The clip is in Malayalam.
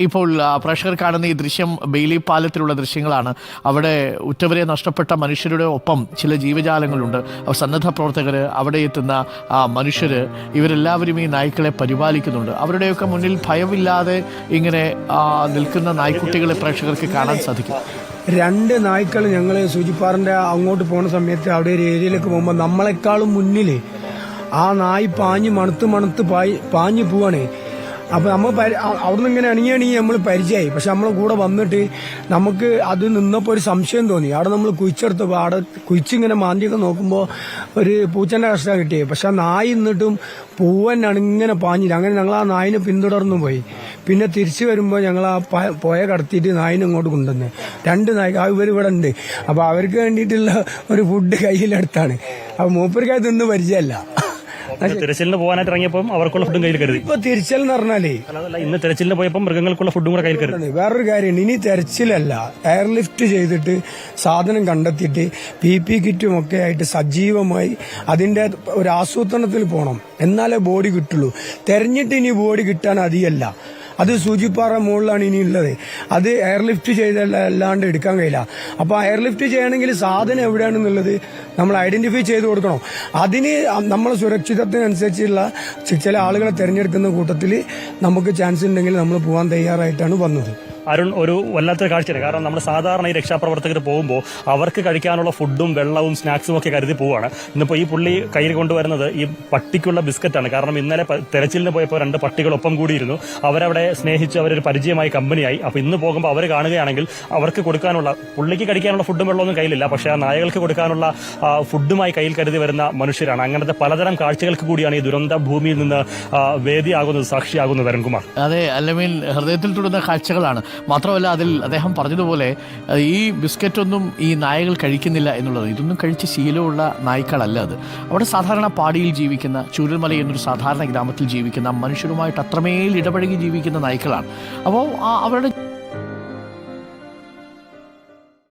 ഇപ്പോൾ പ്രേക്ഷകർ കാണുന്ന ഈ ദൃശ്യം ബെയിലി പാലത്തിലുള്ള ദൃശ്യങ്ങളാണ്. അവിടെ ഉറ്റവരെ നഷ്ടപ്പെട്ട മനുഷ്യരുടെ ഒപ്പം ചില ജീവജാലങ്ങളുണ്ട്. സന്നദ്ധ പ്രവർത്തകർ അവിടെ എത്തുന്ന മനുഷ്യർ ഇവരെല്ലാവരും ഈ നായ്ക്കളെ പരിപാലിക്കുന്നുണ്ട്. അവരുടെയൊക്കെ മുന്നിൽ ഭയമില്ലാതെ ഇങ്ങനെ നിൽക്കുന്ന നായ്ക്കുട്ടികളെ പ്രേക്ഷകർക്ക് കാണാൻ സാധിക്കും. രണ്ട് നായ്ക്കൾ ഞങ്ങൾ സൂചിപ്പാറിന്റെ അങ്ങോട്ട് പോകുന്ന സമയത്ത് അവിടെ ഒരു ഏരിയയിലേക്ക് പോകുമ്പോൾ നമ്മളെക്കാളും മുന്നിൽ ആ നായ് പാഞ്ഞ് മണത്ത് മണത്ത് പായി പാഞ്ഞ് പോവാണ്. അപ്പൊ നമ്മൾ അവിടുന്ന് ഇങ്ങനെ അണിങ്ങി നമ്മൾ പരിചയമായി പക്ഷെ നമ്മൾ കൂടെ വന്നിട്ട് നമുക്ക് അത് നിന്നപ്പോൾ ഒരു സംശയം തോന്നി. അവിടെ നമ്മൾ കുഴിച്ചെടുത്തപ്പോൾ അവിടെ കുഴിച്ചിങ്ങനെ മാന്തിയൊക്കെ നോക്കുമ്പോൾ ഒരു പൂച്ചന്റെ കഷ്ടം കിട്ടിയത് പക്ഷെ ആ നായി നിന്നിട്ടും പൂവനാണ് ഇങ്ങനെ പാഞ്ഞില്ല. അങ്ങനെ ഞങ്ങൾ ആ നായിനെ പിന്തുടർന്നു പോയി. പിന്നെ തിരിച്ചു വരുമ്പോൾ ഞങ്ങൾ ആ പോയ കടത്തിയിട്ട് നായിനെ ഇങ്ങോട്ട് കൊണ്ടുവന്ന്. രണ്ട് നായി ഇവർ ഇവിടെ ഉണ്ട്. അപ്പൊ അവർക്ക് വേണ്ടിയിട്ടുള്ള ഒരു ഫുഡ് കയ്യിലെടുത്താണ്. അപ്പൊ മൂപ്പർക്ക് അത് തിന്ന് പരിചയമല്ല തിരച്ചിലിന് പോകാനായിട്ട് ഇറങ്ങിയപ്പോൾ അവർക്കുള്ള ഫുഡും കയ്യിൽ കരുതി. ഇപ്പൊ തിരിച്ചൽ എന്ന് പറഞ്ഞാലേ അല്ല ഇന്ന് തിരച്ചിലിന് പോയപ്പോൾ മൃഗങ്ങൾക്കുള്ള ഫുഡും കൂടെ കയ്യിൽ കരുതി. വേറൊരു കാര്യമുണ്ട് ഇനി തെരച്ചിലല്ല. എയർലിഫ്റ്റ് ചെയ്തിട്ട് സാധനം കണ്ടെത്തിയിട്ട് പി പി കിറ്റും ഒക്കെ ആയിട്ട് സജീവമായി അതിന്റെ ഒരു ആസൂത്രണത്തിൽ പോകണം എന്നാലേ ബോഡി കിട്ടുള്ളൂ. തെരഞ്ഞിട്ട് ഇനി ബോഡി കിട്ടാൻ അധികമല്ല അത് സൂചിപ്പാറ മുകളിലാണ് ഇനി ഉള്ളത് അത് എയർലിഫ്റ്റ് ചെയ്തല്ലാണ്ട് എടുക്കാൻ കഴിയില്ല. അപ്പോൾ എയർലിഫ്റ്റ് ചെയ്യണമെങ്കിൽ സാധനം എവിടെയാണെന്നുള്ളത് നമ്മൾ ഐഡന്റിഫൈ ചെയ്ത് കൊടുക്കണം. അതിന് നമ്മൾ സുരക്ഷിതത്തിനനുസരിച്ചുള്ള ചില ആളുകളെ തിരഞ്ഞെടുക്കുന്ന കൂട്ടത്തിൽ നമുക്ക് ചാൻസ് ഉണ്ടെങ്കിൽ നമ്മൾ പോകാൻ തയ്യാറായിട്ടാണ് വന്നത്. അരുൺ ഒരു വല്ലാത്തൊരു കാഴ്ചയാണ് കാരണം നമ്മൾ സാധാരണ ഈ രക്ഷാപ്രവർത്തകർ പോകുമ്പോൾ അവർക്ക് കഴിക്കാനുള്ള ഫുഡും വെള്ളവും സ്നാക്സും ഒക്കെ കരുതി പോവാണ്. ഇന്നിപ്പോൾ ഈ പുള്ളി കയ്യിൽ കൊണ്ടുവരുന്നത് ഈ പട്ടിക്കുള്ള ബിസ്ക്കറ്റാണ്. കാരണം ഇന്നലെ തെരച്ചിലിന് പോയപ്പോൾ രണ്ട് പട്ടികളൊപ്പം കൂടിയിരുന്നു. അവരവിടെ സ്നേഹിച്ച് അവരൊരു പരിചയമായി കമ്പനിയായി. അപ്പോൾ ഇന്ന് പോകുമ്പോൾ അവർ കാണുകയാണെങ്കിൽ അവർക്ക് കൊടുക്കാനുള്ള പുള്ളിക്ക് കഴിക്കാനുള്ള ഫുഡും വെള്ളമൊന്നും കയ്യിലില്ല. പക്ഷേ ആ നായകൾക്ക് കൊടുക്കാനുള്ള ഫുഡുമായി കയ്യിൽ കരുതി വരുന്ന മനുഷ്യരാണ്. അങ്ങനത്തെ പലതരം കാഴ്ചകൾക്ക് കൂടിയാണ് ഈ ദുരന്ത ഭൂമിയിൽ നിന്ന് വേദിയാകുന്നത് സാക്ഷിയാകുന്നത് അരുൺകുമാർ. അതെ അല്ലെങ്കിൽ ഹൃദയത്തിൽ തൊടുന്ന കാഴ്ചകളാണ്. മാത്രമല്ല അതിൽ അദ്ദേഹം പറഞ്ഞതുപോലെ ഈ ബിസ്ക്കറ്റൊന്നും ഈ നായകൾ കഴിക്കുന്നില്ല എന്നുള്ളത് ഇതൊന്നും കഴിച്ച് ശീലമുള്ള നായ്ക്കളല്ല അത്. അവിടെ സാധാരണ പാടിയിൽ ജീവിക്കുന്ന ചൂരൽമല എന്നൊരു സാധാരണ ഗ്രാമത്തിൽ ജീവിക്കുന്ന മനുഷ്യരുമായിട്ട് അത്രമേൽ ഇടപഴകി ജീവിക്കുന്ന നായ്ക്കളാണ്. അപ്പോൾ അവരുടെ